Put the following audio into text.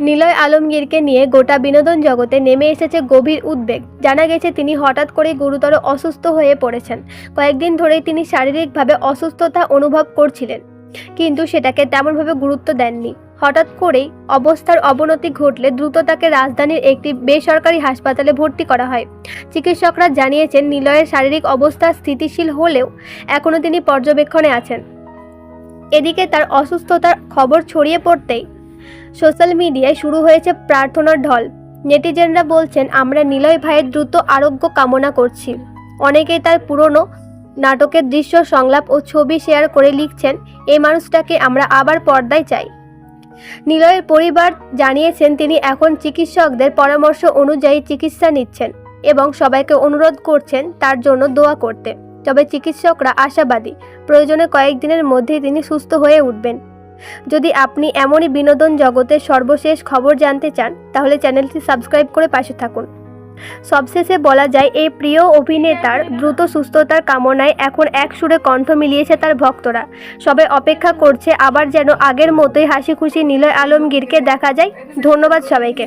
নিলয় আলমগীরকে নিয়ে গোটা বিনোদন জগতে নেমে এসেছে গভীর উদ্বেগ। জানা গেছে, তিনি হঠাৎ করেই গুরুতর অসুস্থ হয়ে পড়েছেন। কয়েকদিন ধরেই তিনি শারীরিকভাবে অসুস্থতা অনুভব করছিলেন, কিন্তু সেটাকে তেমনভাবে গুরুত্ব দেননি। হঠাৎ করেই অবস্থার অবনতি ঘটলে দ্রুত তাকে রাজধানীর একটি বেসরকারি হাসপাতালে ভর্তি করা হয়। চিকিৎসকরা জানিয়েছেন, নিলয়ের শারীরিক অবস্থা স্থিতিশীল হলেও এখনও তিনি পর্যবেক্ষণে আছেন। এদিকে তার অসুস্থতার খবর ছড়িয়ে পড়তেই সোশ্যাল মিডিয়ায় শুরু হয়েছে প্রার্থনার ঢল। নেটিজেনরা বলছেন, আমরা নিলয় ভাইয়ের দ্রুত আরোগ্য কামনা করছি। অনেকেই তার পুরনো নাটকের দৃশ্য, সংলাপ ও ছবি শেয়ার করে লিখছেন এই মানুষটাকে আমরা আবার পর্দায় চাই। নিলয়ের পরিবার জানিয়েছেন, তিনি এখন চিকিৎসকদের পরামর্শ অনুযায়ী চিকিৎসা নিচ্ছেন এবং সবাইকে অনুরোধ করছেন তার জন্য দোয়া করতে। তবে চিকিৎসকরা আশাবাদী। প্রয়োজনে কয়েকদিনের মধ্যেই তিনি সুস্থ হয়ে উঠবেন। যদি আপনি এমনই বিনোদন জগতের সর্বশেষ খবর জানতে চান, তাহলে চ্যানেলটি সাবস্ক্রাইব করে পাশে থাকুন। সবশেষে বলা যায়, এই প্রিয় অভিনেতার দ্রুত সুস্থতার কামনায় এখন এক সুরে কণ্ঠ মিলিয়েছে তার ভক্তরা। সবে অপেক্ষা করছে, আবার যেন আগের মতোই হাসি খুশি নিলয় আলমগীরকে দেখা যায়। ধন্যবাদ সবাইকে।